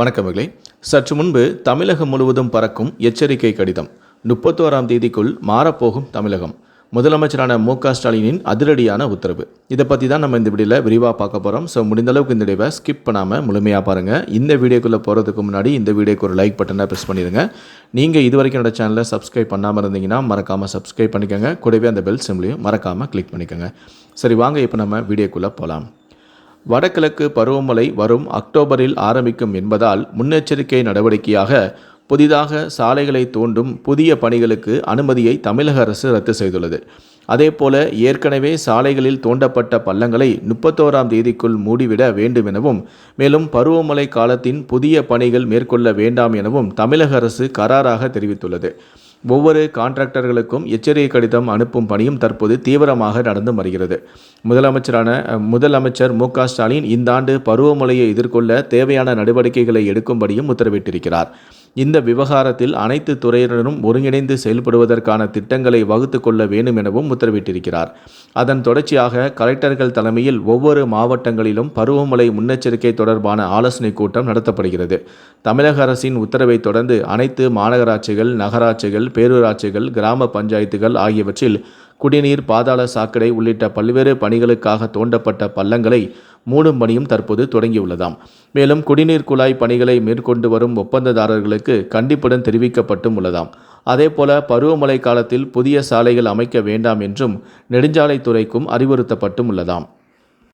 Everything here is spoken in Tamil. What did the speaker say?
வணக்கமகளே சற்று முன்பு தமிழகம் முழுவதும் பறக்கும் எச்சரிக்கை கடிதம். முப்பத்தோராம் தேதிக்குள் மாறப்போகும் தமிழகம். முதலமைச்சரான மு க ஸ்டாலினின் அதிரடியான உத்தரவு. இதை பற்றி தான் நம்ம இந்த வீடியோவில் விரிவாக பார்க்க போகிறோம் ஸோ முடிந்த அளவுக்கு இந்த வீடியோவை ஸ்கிப் பண்ணாமல் முழுமையாக பாருங்கள் இந்த வீடியோக்குள்ளே போகிறதுக்கு முன்னாடி இந்த வீடியோக்கு ஒரு லைக் பட்டனை ப்ரெஸ் பண்ணிடுங்க. நீங்கள் இது வரைக்கும் என்னோட சேனலை சப்ஸ்கிரைப் பண்ணாமல் இருந்தீங்கன்னா மறக்காமல் சப்ஸ்கிரைப் பண்ணிக்கோங்க. கூடவே அந்த பெல் சிம்லையும் மறக்காமல் கிளிக் பண்ணிக்கோங்க. சரி வாங்க இப்போ நம்ம வீடியோக்குள்ளே போகலாம் வடகிழக்கு பருவமழை வரும் அக்டோபரில் ஆரம்பிக்கும் என்பதால் முன்னெச்சரிக்கை நடவடிக்கையாக புதிதாக சாலைகளை தோண்டும் புதிய பணிகளுக்கு அனுமதியை தமிழக அரசு ரத்து செய்துள்ளது. அதேபோல ஏற்கனவே சாலைகளில் தோண்டப்பட்ட பள்ளங்களை முப்பத்தோராம் தேதிக்குள் மூடிவிட வேண்டும் எனவும் மேலும் பருவமழை காலத்தின் புதிய பணிகள் மேற்கொள்ள வேண்டாம் எனவும் தமிழக அரசு கராராக தெரிவித்துள்ளது. ஒவ்வொரு கான்ட்ராக்டர்களுக்கும் எச்சரிக்கை கடிதம் அனுப்பும் பணியும் தற்போது தீவிரமாக நடந்து வருகிறது. முதலமைச்சரான முதலமைச்சர் மு க ஸ்டாலின் இந்த ஆண்டு பருவமழையை எதிர்கொள்ள தேவையான நடவடிக்கைகளை எடுக்கும்படியும் உத்தரவிட்டிருக்கிறார். இந்த விவகாரத்தில் அனைத்து துறையினரும் ஒருங்கிணைந்து செயல்படுவதற்கான திட்டங்களை வகுத்து கொள்ள வேண்டும் எனவும் உத்தரவிட்டிருக்கிறார். அதன் தொடர்ச்சியாக கலெக்டர்கள் தலைமையில் ஒவ்வொரு மாவட்டங்களிலும் பருவமழை முன்னெச்சரிக்கை தொடர்பான ஆலோசனைக் கூட்டம் நடத்தப்படுகிறது. தமிழக அரசின் உத்தரவை தொடர்ந்து அனைத்து மாநகராட்சிகள் நகராட்சிகள் பேரூராட்சிகள் கிராம பஞ்சாயத்துகள் ஆகியவற்றில் குடிநீர் பாதாள சாக்கடை உள்ளிட்ட பல்வேறு பணிகளுக்காக தோண்டப்பட்ட பள்ளங்களை மூடும் பணியும் தற்போது தொடங்கியுள்ளதாம். மேலும் குடிநீர் குழாய் பணிகளை மேற்கொண்டு வரும் ஒப்பந்ததாரர்களுக்கு கண்டிப்புடன் தெரிவிக்கப்பட்டும் உள்ளதாம். அதேபோல பருவமழை காலத்தில் புதிய சாலைகள் அமைக்க வேண்டாம் என்றும் நெடுஞ்சாலைத்துறைக்கும் அறிவுறுத்தப்பட்டும் உள்ளதாம்.